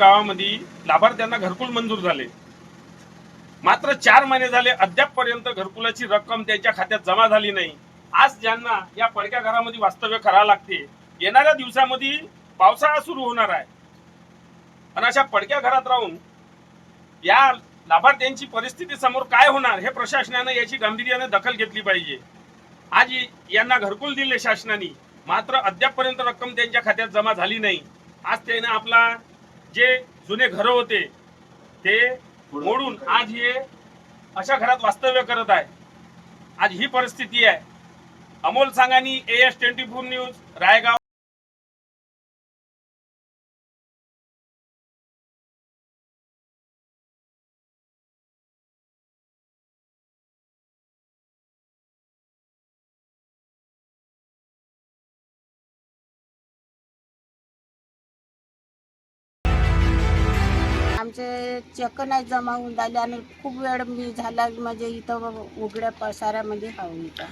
गावामध्ये लाभार्थ्यांना घरकुल मंजूर झाले. मात्र चार महिने झाले अद्यापपर्यंत घरकुलाची रक्कम त्यांच्या खात्यात जमा झाली नाही. आज ज्यांना या पडक्या घरामध्ये वास्तव्य करावं लागते येणाऱ्या दिवसामध्ये पावसाळा सुरू होणार आहे. आणि अशा पडक्या घरात राहून या लाभार्थ्यांची परिस्थिती समोर काय होणार हे प्रशासनानं याची गांभीर्याने दखल घेतली पाहिजे. आज यांना घरकुल दिले शासनाने मात्र अद्यापपर्यंत रक्कम त्यांच्या खात्यात जमा झाली नाही. आज त्याने आपला जे जुने घर होते ते मोडून आज हे अशा घरात वास्तव्य करत आहे. आज ही परिस्थिती आहे. Amol Sangani A S twenty four news Raigaon. आमचे चेक नाही जमा होऊन राहिले आणि खूप वेळ मी झाला म्हणजे इथं उघड्या पसाऱ्यामध्ये इथं.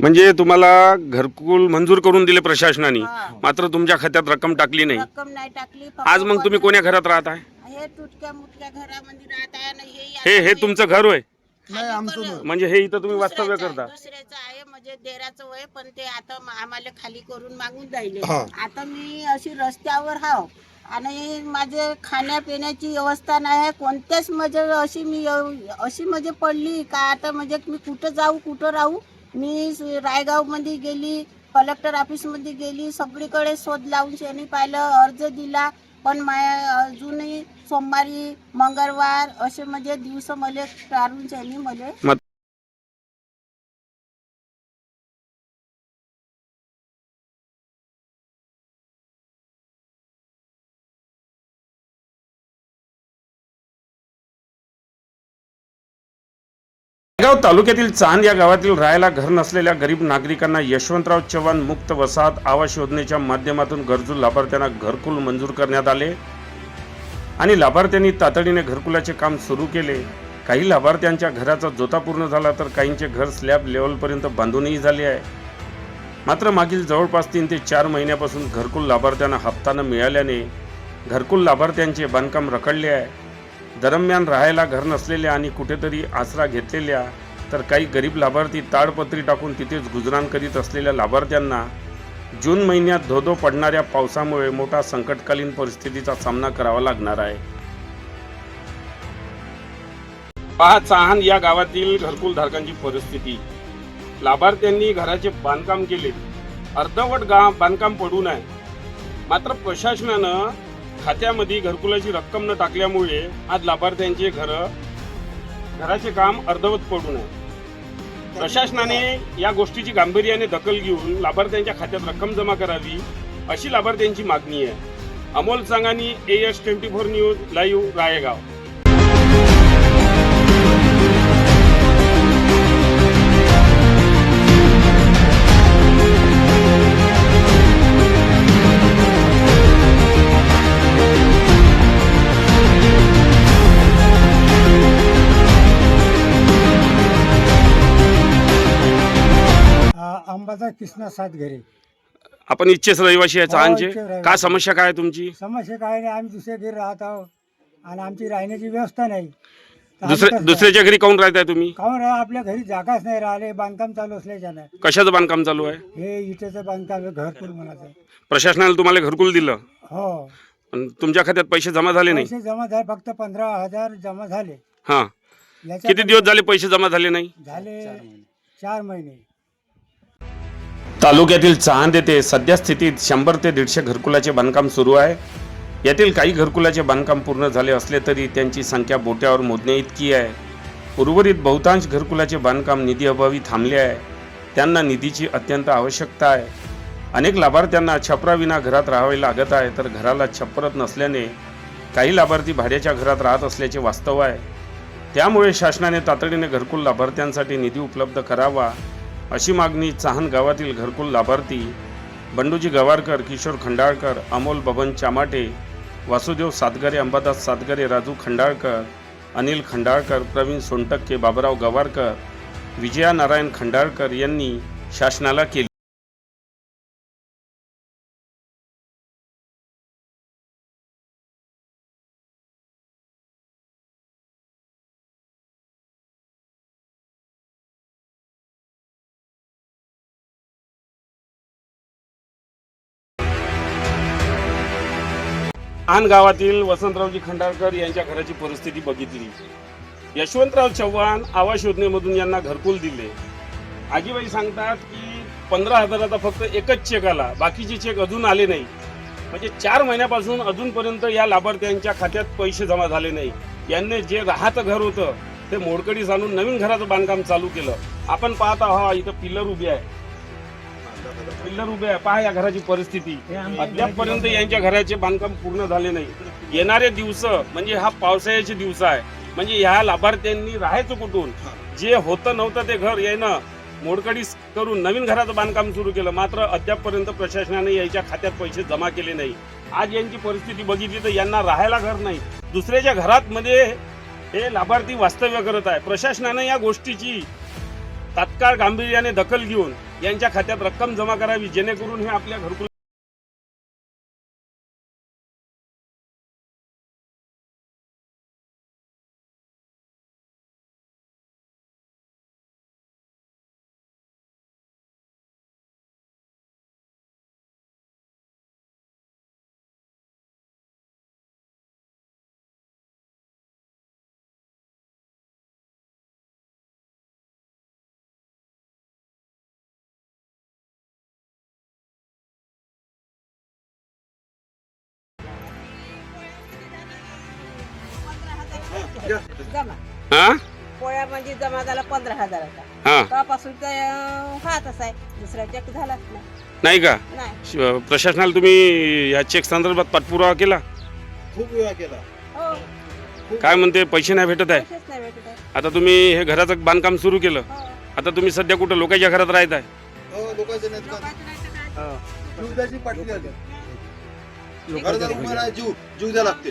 म्हणजे तुम्हाला घरकुल मंजूर करून दिले प्रशासनाने हा. मात्र तुमच्या खात्यात रक्कम टाकली नाही. रक्कम नाही टाकली फक्त आज मग तुम्ही कोण्या घरात राहत आहे? हे तुटक्या मुटक्या घरामध्ये राहत आहे आणि हे हे हे तुमचं घर होय? आमचं नाही. म्हणजे हे इथं तुम्ही वास्तव्य करता. दुसऱ्याचं आहे म्हणजे देराचं वय पण ते आता आम्हाला खाली करून मागून राहिले. हा. आता मी अशी रस्त्यावर हाव. आणि माझे खाण्यापिण्याची व्यवस्था नाही आहे. कोणत्याच म्हणजे अशी मी एव- अशी म्हणजे पडली का आता म्हणजे मी कुठं जाऊ कुठं राहू? मी रायगावमध्ये गेली कलेक्टर ऑफिसमध्ये गेली सगळीकडे शोध लावून शेणी पाहिलं अर्ज दिला. पण माया अजूनही सोमवारी मंगळवार असे म्हणजे दिवस मला टाळून शेणी मला गाव तालुक्यातील चांद या गावातील राहायला घर नसलेल्या गरीब नागरिकांना यशवंतराव चव्हाण मुक्त वसाहत आवास योजनेच्या माध्यमातून गरजू लाभार्थ्यांना घरकुल मंजूर करण्यात आले आणि लाभार्थ्यांनी तातडीने घरकुलाचे काम सुरू केले. काही लाभार्थ्यांच्या घराचा जोता पूर्ण झाला तर काहींचे घर स्लॅब लेवलपर्यंत बांधूनही झाले आहे. मात्र मागील जवळपास तीन ते चार महिन्यापासून घरकुल लाभार्थ्यांना हप्ता न मिळाल्याने घरकुल लाभार्थ्यांचे बांधकाम रखडले आहे. दरम्यान राहायला घर नसलेल्या आणि कुठेतरी आसरा घेतलेल्या तर काही गरीब लाभार्थी ताडपत्री टाकून तिथेच गुजराण करीत असलेल्या लाभार्थ्यांना जून महिन्यात धोधो पडणाऱ्या पावसामुळे मोठा संकटकालीन परिस्थितीचा सामना करावा लागणार आहे. पहा चहान या गावातील घरकुल धारकांची परिस्थिती. लाभार्थ्यांनी घराचे बांधकाम केले. अर्धवट गा बांधकाम पडू नये. मात्र प्रशासनानं खात्यामध्ये घरकुलाची रक्कम न टाकल्यामुळे आज लाभार्थ्यांचे घर घराचे काम अर्धवत पडून आहे प्रशासनाने या गोष्टीची गांभीर्याने दखल घेऊन लाभार्थ्यांच्या खात्यात रक्कम जमा करावी अशी लाभार्थ्यांची मागणी आहे. Amol Sangani A S twenty four news live Raigaon. आंबाचा Krishna सात घरे आपण इच्छेच रहिवाशी आहे हो, चहानचे रहिवासी. काय समस्या काय आहे तुमची? समस्या काय नाही आम्ही दुसऱ्या घरी राहत आहोत आणि आमची राहण्याची व्यवस्था नाही. तर आम्ही दुसऱ्या कसं- दुसऱ्याच्या घरी काऊन राहताय तुम्ही? काहून राहा आपल्या घरी जागाच नाही राहिले बांधकाम चालू असल्याच्यानं कशाचं बांधकाम चालू आहे? हे इटेचं बांधकाम आहे, घरकुल म्हणायचं. प्रशासनाने तुम्हाला घरकुल दिलं. हो. पण तुमच्या खात्यात पैसे जमा झाले नाही? पैसे जमा झाले फक्त पंधरा हजार जमा झाले. हा. याच्या किती दिवस झाले पैसे जमा झाले नाही? झाले चार महिने. तालुक्यातील चांद येथे सध्या स्थितीत शंभर ते दीडशे घरकुलाचे बांधकाम सुरू आहे. यातील काही घरकुलाचे बांधकाम पूर्ण झाले असले तरी त्यांची संख्या बोट्यावर मोजणे इतकी आहे. उर्वरित बहुतांश घरकुलाचे बांधकाम निधी अभावी थांबले आहे. त्यांना निधीची अत्यंत आवश्यकता आहे. अनेक लाभार्थ्यांना छपराविना घरात राहावे लागत आहे तर घराला छपरत नसल्याने काही लाभार्थी भाड्याच्या घरात राहत असल्याचे वास्तव आहे. त्यामुळे शासनाने तातडीने घरकुल लाभार्थ्यांसाठी निधी उपलब्ध करावा. अशी मागणी चाहण गावातील घरकुल लाभार्थी बंडूजी गवारकर किशोर खंडाळकर अमोल बबन चामाटे वासुदेव सातगरे अंबादास सातगरे राजू खंडाळकर अनिल खंडाळकर प्रवीण सोनटक्के बाबराव गवारकर विजया नारायण खंडाळकर यांनी शासनाला केली. आन गावातील वसंतरावजी खंडाळकर यांच्या घराची परिस्थिती बघितली. यशवंतराव चव्हाण आवास योजनेमधून यांना घरकुल दिले. आजीबाई सांगतात की पंधरा हजाराचा फक्त एकच चेक आला. बाकीचे चेक अजून आले नाही. म्हणजे चार महिन्यापासून अजूनपर्यंत या लाभार्थ्यांच्या खात्यात पैसे जमा झाले नाही. यांनी जे राहतं घर होतं ते मोडकडी आणून नवीन घराचं बांधकाम चालू केलं. आपण पाहत आहोत इथं पिल्लर उभी आहे. पिल्लर उभे आहे. पहा या घराची परिस्थिती. अद्यापपर्यंत यांच्या घराचे बांधकाम पूर्ण झाले नाही. येणारे दिवस म्हणजे हा पावसाळ्याचे दिवस आहे. म्हणजे ह्या लाभार्थ्यांनी राहायचं कुठून? जे होतं नव्हतं ते घर यानं मोडकडी करून नवीन घराचं बांधकाम सुरू केलं. मात्र अद्यापपर्यंत प्रशासनाने याच्या खात्यात पैसे जमा केले नाही. आज यांची परिस्थिती बघितली तर यांना राहायला घर नाही. दुसऱ्याच्या घरात मध्ये हे लाभार्थी वास्तव्य करत आहे. प्रशासनाने या गोष्टीची तात्काळ गांभीर्याने दखल घेऊन यांच्या खात्यात रक्कम जमा करावी जेणेकरून हे आपल्या घरकुल हा? पोळ्या म्हणजे जमा झाला पंधरा हजाराचा. हा. तेव्हापासून आहे. दुसरा चेक झालाच नाही. नाही का? नाही. श- प्रशासनाला तुम्ही या चेक संदर्भात पाठपुरावा केला? खूप वेळा केला. हो. काय म्हणते पैसे नाही भेटत आहे? पैसेच नाही भेटत आहे. आता तुम्ही हे घराचं बांधकाम सुरू केलं. हो. आता तुम्ही सध्या कुठं लोकांच्या घरात राहत आहे? हो लोकांचे नाहीत का? लोकांचं नाही तर काय? जीव द्यायची पाटली आली घरदार उभा राहा, जीव जीव द्या लागते.